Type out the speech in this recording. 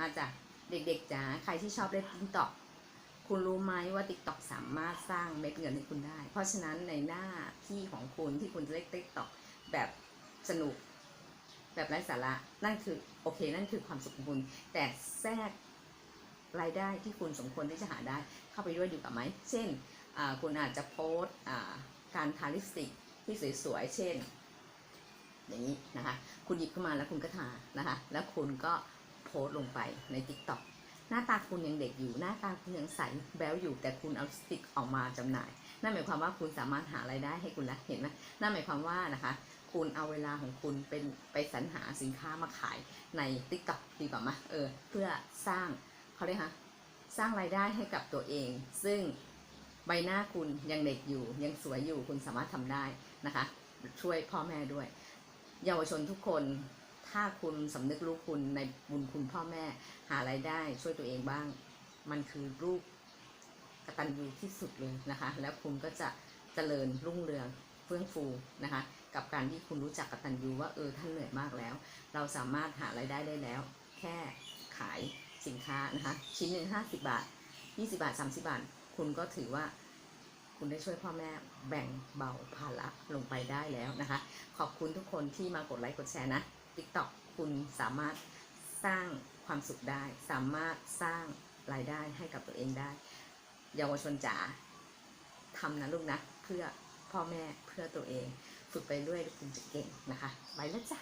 มาจากเด็กๆจ๋าใครที่ชอบเล่นติ๊กต็อกคุณรู้ไหมว่าติ๊กต็อกสามารถสร้างเม็ดเงินให้คุณได้ เพราะฉะนั้นในหน้าที่ของคุณที่คุณจะเล่นติ๊กต็อกแบบสนุก แบบไร้สาระ นั่นคือโอเค นั่นคือความสุขของคุณ แต่แทรกรายได้ที่คุณสมควรที่จะหาได้เข้าไปด้วยดีกว่าไหม เช่น คุณอาจจะโพสต์การทาลิปสติกที่สวยๆ เช่น อย่างนี้นะคะ คุณหยิบขึ้นมาแล้วคุณก็ทานะคะ แล้วคุณก็ พสต์ลงไปใน t ิ k t o k หน้าตาคุณยังเด็กอยู่หน้าตาคุณยังใสแบ๊วอยู่ แต่คุณเอาสติกออกมาจำหน่าย นั่นหมายความว่าคุณสามารถหารายได้ให้คุณแล้วเห็นไหมนั่นหมายความว่านะคะ คุณเอาเวลาของคุณเป็นไปสรรหาสินค้ามาขายใน t ิ k t o k ดีกว่าไหมเออเพื่อสร้างเขาเรียกฮะสร้างรายได้ให้กับตัวเอง ซึ่งใบหน้าคุณยังเด็กอยู่ ยังสวยอยู่คุณสามารถทำได้นะคะ ช่วยพ่อแม่ด้วย เยาวชนทุกคน ถ้าคุณสำนึกรู้คุณในบุญคุณพ่อแม่หารายได้ช่วยตัวเองบ้าง มันคือรูปกตัญญูที่สุดเลยนะคะ แล้วคุณก็จะเจริญรุ่งเรืองเฟื่องฟูนะคะ กับการที่คุณรู้จักกตัญญูว่าเออท่านเหนื่อยมากแล้ว เราสามารถหารายได้ได้แล้ว แค่ขายสินค้านะคะ ชิ้นหนึ่งห้าสิบาทยี่สิบาทสามสิบาท คุณก็ถือว่าคุณได้ช่วยพ่อแม่แบ่งเบาภาระลงไปได้แล้วนะคะ ขอบคุณทุกคนที่มากดไลค์กดแชร์นะ TikTok คุณสามารถสร้างความสุขได้ สามารถสร้างรายได้ให้กับตัวเองได้ เยาวชนจ๋าทำนะลูกนะ เพื่อพ่อแม่เพื่อตัวเอง ฝึกไปด้วยคุณจะเก่งนะคะ ไปแล้วจ้ะ